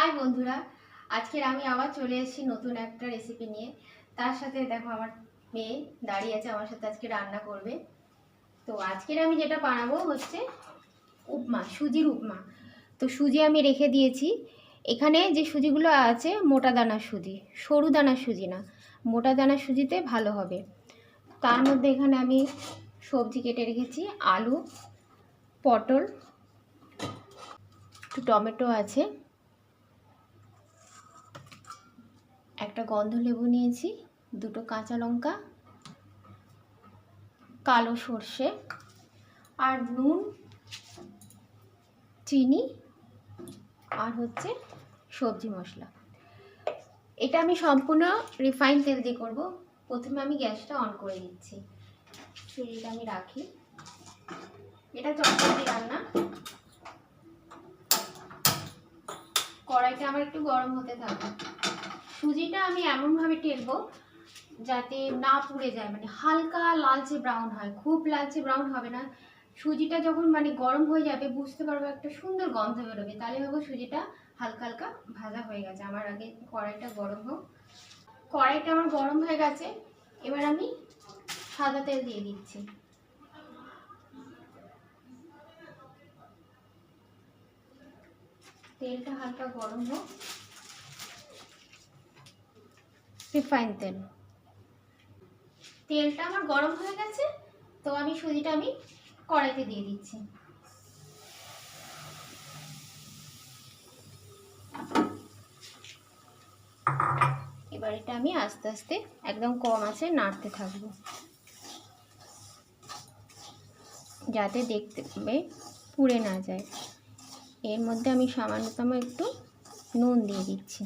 High বন্ধুরা, আজকের আমি আবার চলে এসেছি নতুন একটা রেসিপি নিয়ে। তার সাথে দেখো আমার মেয়ে দাঁড়িয়ে আছে, আমার সাথে আজকে রান্না করবে। তো আজকের আমি যেটা বানাবো হচ্ছে উপমা, সুজির উপমা। তো সুজি আমি রেখে দিয়েছি। এখানে যে সুজিগুলো আছে, মোটা দানার সুজি, সরু দানার সুজি না, মোটা দানার সুজিতে ভালো হবে। তার মধ্যে এখানে আমি সবজি কেটে রেখেছি, আলু, পটল, একটু টমেটো আছে। একটা গন্ধ লেবু নিয়েছি, দুটো কাঁচা লঙ্কা, কালো সর্ষে আর নুন, চিনি আর হচ্ছে সবজি মশলা। এটা আমি সম্পূর্ণ রিফাইন তেল দিয়ে করব। প্রথমে আমি গ্যাসটা অন করে দিচ্ছি। চুলিটা আমি রাখি। এটা চটপটি রান্না। কড়াইটা আমার একটু গরম হতে থাকবে সুজিটা আমি এমনভাবে টেলবো যাতে না পুড়ে যায় মানে হালকা লালচে ব্রাউন হয়। খুব লালচে ব্রাউন হবে না। সুজিটা যখন মানে গরম হয়ে যাবে, বুঝতে পারব একটা সুন্দর গন্ধ বেরোবে। তাহলে ভাবো সুজিটা হালকা হালকা ভাজা হয়ে গেছে। আমার আগে কড়াইটা গরম হোক। কড়াইটা আমার গরম হয়ে গেছে। এবার আমি সাদা তেল দিয়ে দিচ্ছি। তেলটা হালকা গরম হোক। রিফাইন তেল। তেলটা আমার গরম হয়ে গেছে, তো আমি সুজিটা আমি কড়াইতে দিয়ে দিচ্ছি। এবার এটা আমি আস্তে আস্তে একদম কম আছে নাড়তে থাকব। যাতে দেখতে পুড়ে না যায়। এর মধ্যে আমি সামান্যতম একটু নুন দিয়ে দিচ্ছি।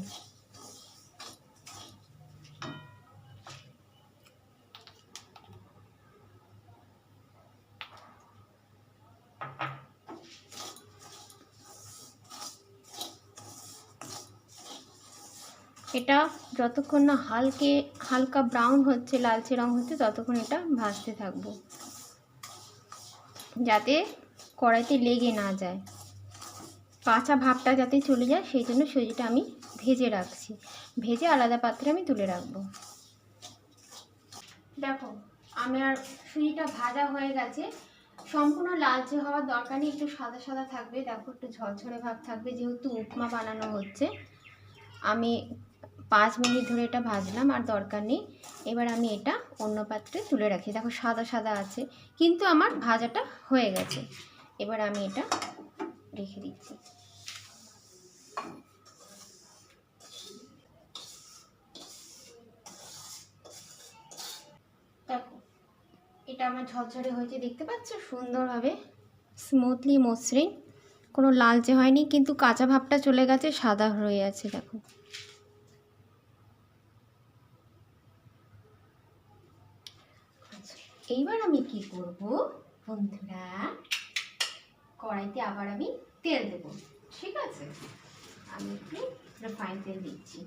এটা যতক্ষণ না হালকে, হালকা ব্রাউন হচ্ছে, লালচে রং হচ্ছে, ততক্ষণ এটা ভাজতে থাকব। যাতে কড়াইতে লেগে না যায়। কাঁচা ভাবটা যাতে চলে যায়, সেই জন্য সুজিটা আমি ভেজে রাখছি। ভেজে আলাদা পাত্রে আমি তুলে রাখব। দেখো আমার সুজিটা ভাজা হয়ে গেছে। সম্পূর্ণ লালচে হওয়ার দরকার নেই, একটু সাদা সাদা থাকবে। দেখো, একটু ঝরঝরে ভাব থাকবে, যেহেতু উপমা বানানো হচ্ছে। আমি পাঁচ মিনিট ধরে এটা ভাজলাম, আর দরকার নেই। এবার আমি এটা অন্য পাত্রে তুলে রাখি। দেখো সাদা সাদা আছে, কিন্তু আমার ভাজাটা হয়ে গেছে। এবার আমি এটা রেখে দিচ্ছি। এটা আমার ঝরঝরে হয়েছে, দেখতে পাচ্ছ? সুন্দরভাবে স্মুথলি মসৃণ। কোনো লালচে হয়নি, কিন্তু কাঁচা ভাবটা চলে গেছে, সাদা হয়ে আছে, দেখো। এইবার আমি কি করব? বন্ধুরা, কড়াইতে আবার আমি তেল দেব, ঠিক আছে? আমি একটু রিফাইন তেল দিচ্ছি।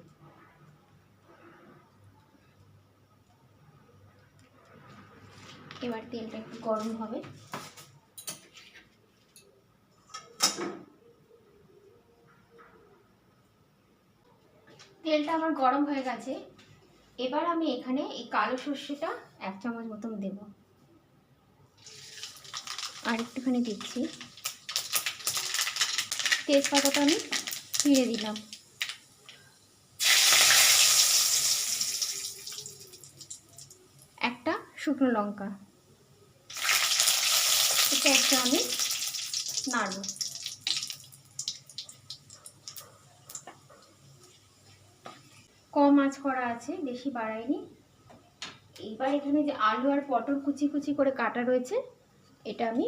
এবার তেলটা একটু গরম হবে। তেলটা আমার গরম হয়ে গেছে। এবার আমি এখানে এই কালো সর্ষেটা এক চামচ মতন দেব। আর একটুখানি দিচ্ছি। তেজপাতাটা আমি ছিঁড়ে দিলাম। একটা শুকনো লঙ্কা। এটা একটা আমি নাড়ব। কম আঁচ করা আছে, বেশি বাড়াইনি। এইবার এখানে যে আলু আর পটল কুচি কুচি করে কাটা রয়েছে, এটা আমি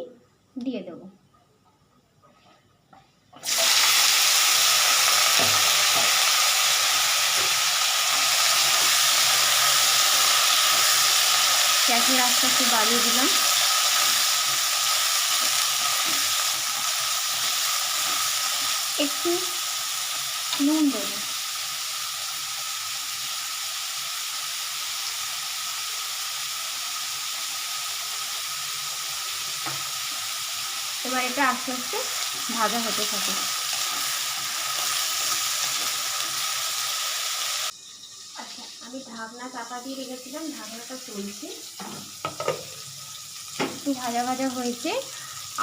দিয়ে দেবো। গ্যাসের আস্তে আস্তে বাড়িয়ে দিলাম। একটু নুন দেবো। এবার এটা আস্তে আস্তে ভাজা হতে থাকে। আচ্ছা, আমি ঢাকনা চাপা দিয়ে রেখেছিলাম, ঢাকনাটা চলছে একটু ভাজা ভাজা হয়েছে।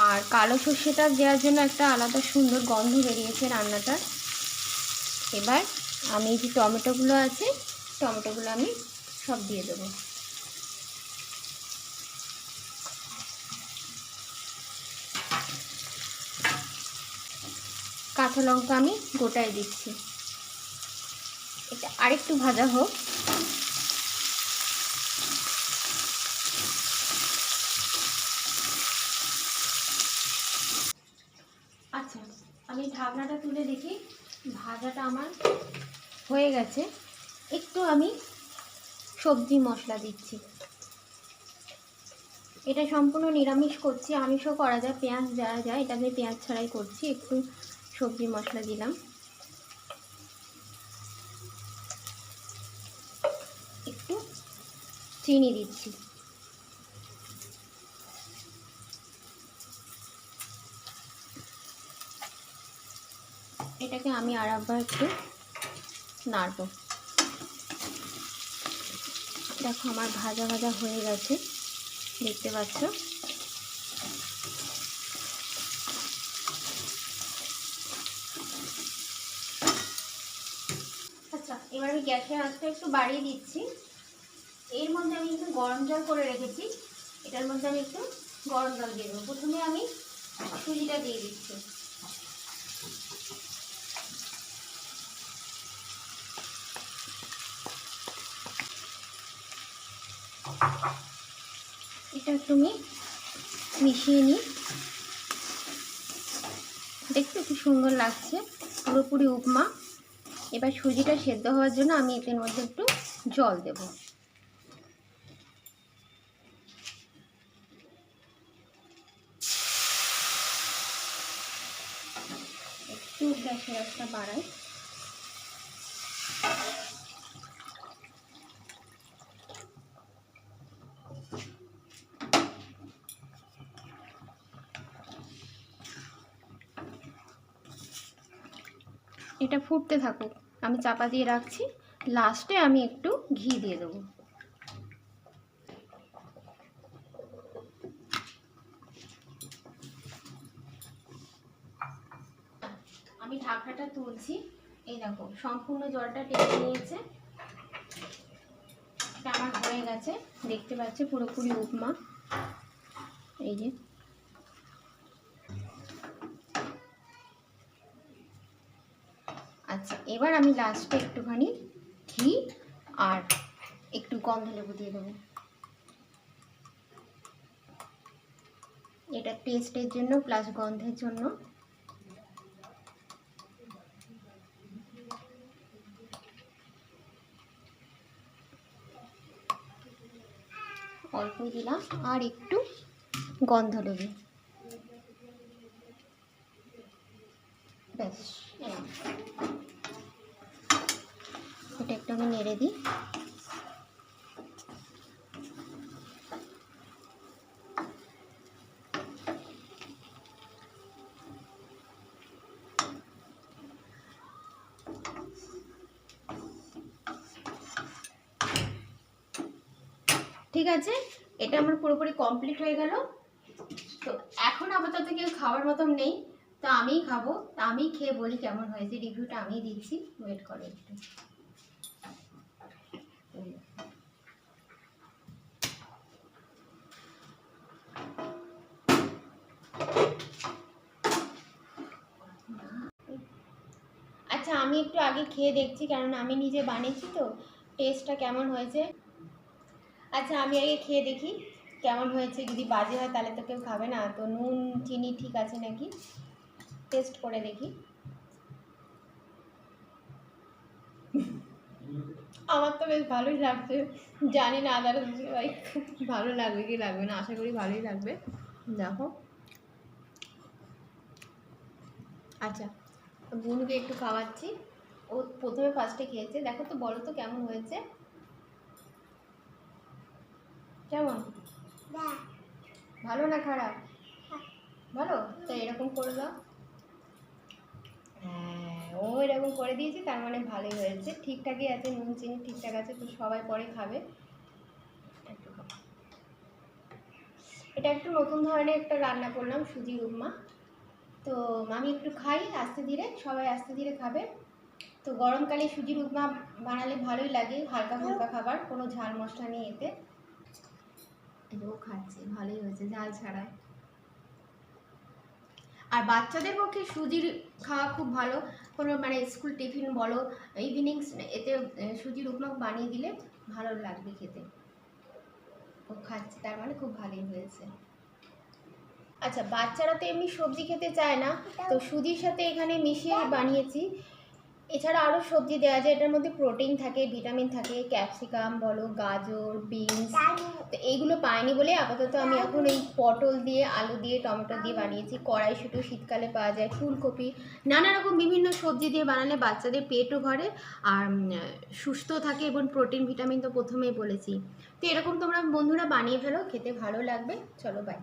আর কালো সর্ষেটা দেওয়ার জন্য একটা আলাদা সুন্দর গন্ধ বেরিয়েছে রান্নাটার। এবার আমি যে টমেটোগুলো আছে, টমেটোগুলো আমি সব দিয়ে দেবো। কাঁচা লঙ্কা আমি গোটায় দিচ্ছি। এটা আরেকটু ভাজা হোক। আচ্ছা আমি ঢাকনাটা তুলে দেখি। ভাজাটা আমার হয়ে গেছে। একটু আমি সবজি মশলা দিচ্ছি। এটা সম্পূর্ণ নিরামিষ করছি। আমিষও করা যায়, পেঁয়াজ দেওয়া যায় এটা আমি পেঁয়াজ ছাড়াই করছি। একটু সবজি মশলা দিলাম। একটু চিনি দিচ্ছি। এটাকে আমি আর একবার একটু নাড়ব। দেখো আমার ভাজা ভাজা হয়ে গেছে, দেখতে পাচ্ছ আচ্ছা এবার আমি গ্যাসের আঁচটা একটু বাড়িয়ে দিচ্ছি। এর মধ্যে আমি একটু গরম জল করে রেখেছি। এটার মধ্যে আমি একটু গরম জল দিয়ে দেবো। প্রথমে আমি সুজিটা দিয়ে দিচ্ছি। এটা তুমি মিশিয়ে নিই। দেখতে কি সুন্দর লাগছে। পুরোপুরি উপমা। এবার সুজিটা সেদ্ধ হওয়ার জন্য আমি এতে মধ্যে একটু জল দেব। একটু গ্যাসের একটা বাড়াই। এটা ফুটতে থাকুক। আমি চাপা দিয়ে রাখছি। লাস্টে আমি একটু ঘি দিয়ে দেবো। আমি ঢাকাটা তুলছি। এই দেখো, সম্পূর্ণ জলটা টেনে নিয়েছে। আমার হয়ে গেছে। দেখতে পাচ্ছি পুরোপুরি উপমা। এই যে আচ্ছা এবার আমি লাস্টে একটুখানি ঘি আর একটু গন্ধ লেবু দিয়ে দেবো। এটা টেস্টের জন্য প্লাস গন্ধের জন্য। অল্প দিলাম আর একটু গন্ধ লেবু। ব্যাস। এটা একটু আমি নেড়ে দিই। ঠিক আছে? এটা আমার পুরোপুরি কমপ্লিট হয়ে গেল। তো এখন আপাতত কেউ খাওয়ার মতন নেই। তো আমিই খাব। তা আমি খেয়ে বলি কেমন হয়েছে। রিভিউটা আমিই দিচ্ছি। ওয়েট করো একটু। আচ্ছা আমি একটু আগে খেয়ে দেখছি কারণ আমি নিজে বানিয়েছি তো। টেস্টটা কেমন হয়েছে? আচ্ছা আমি আগে খেয়ে দেখি কেমন হয়েছে। যদি বাজে হয় তাহলে তো কেউ খাবে না। তো নুন, চিনি ঠিক আছে নাকি? টেস্ট করে দেখি। আমার তো বেশ ভালোই লাগছে। জানি না আদার ভালো লাগবে কি লাগবে না। আশা করি ভালোই লাগবে। দেখো আচ্ছা। বুনুকে একটু খাওয়াচ্ছি। ও প্রথমে ফার্স্টে খেয়েছে। দেখো তো বলো তো কেমন হয়েছে? কেমন? ভালো না খারাপ? ভালো? তো এরকম করে দাও। হ্যাঁ। ও ও এরকম করে দিয়েছি তার মানে ভালোই হয়েছে। ঠিকঠাকই আছে নুন চিনি ঠিকঠাক আছে তো সবাই পরে খাবে। এটা একটু নতুন ধরনের একটা রান্না করলাম সুজির উপমা। তো আমি একটু খাই, আস্তে ধীরে, সবাই আস্তে ধীরে খাবে। তো গরমকালে সুজির উপমা বানালে ভালোই লাগে, হালকা হালকা খাবার, কোনো ঝাল মশলা নেই এতে। এটাও খাচ্ছে, ভালোই হয়েছে, ঝাল ছাড়ায়। আর বাচ্চাদের পক্ষে সুজির খাওয়া খুব ভালো, কোনো মানে স্কুল টিফিন বলো ইভিনিং এতে সুজির উপমা বানিয়ে দিলে ভালো লাগবে খেতে। ও খাচ্ছে, তার মানে খুব ভালোই হয়েছে। আচ্ছা বাচ্চারা তো এমনি সবজি খেতে চায় না। তো সুজির সাথে এখানে মিশিয়ে বানিয়েছি। এছাড়া আরও সবজি দেওয়া যায় এটার মধ্যে প্রোটিন থাকে ভিটামিন থাকে ক্যাপসিকাম বলো গাজর বিনস। তো এইগুলো পাইনি বলে আপাতত আমি এখন এই পটল দিয়ে আলু দিয়ে টমেটো দিয়ে বানিয়েছি। কড়াই কড়াইশুঁটো শীতকালে পাওয়া যায় ফুলকপি। নানা রকম বিভিন্ন সবজি দিয়ে বানালে বাচ্চাদের পেটও ভরে আর সুস্থ থাকে এবং প্রোটিন ভিটামিন তো প্রথমেই বলেছি। তো এরকম তোমরা বন্ধুরা বানিয়ে ফেলো খেতে ভালো লাগবে। চলো বাই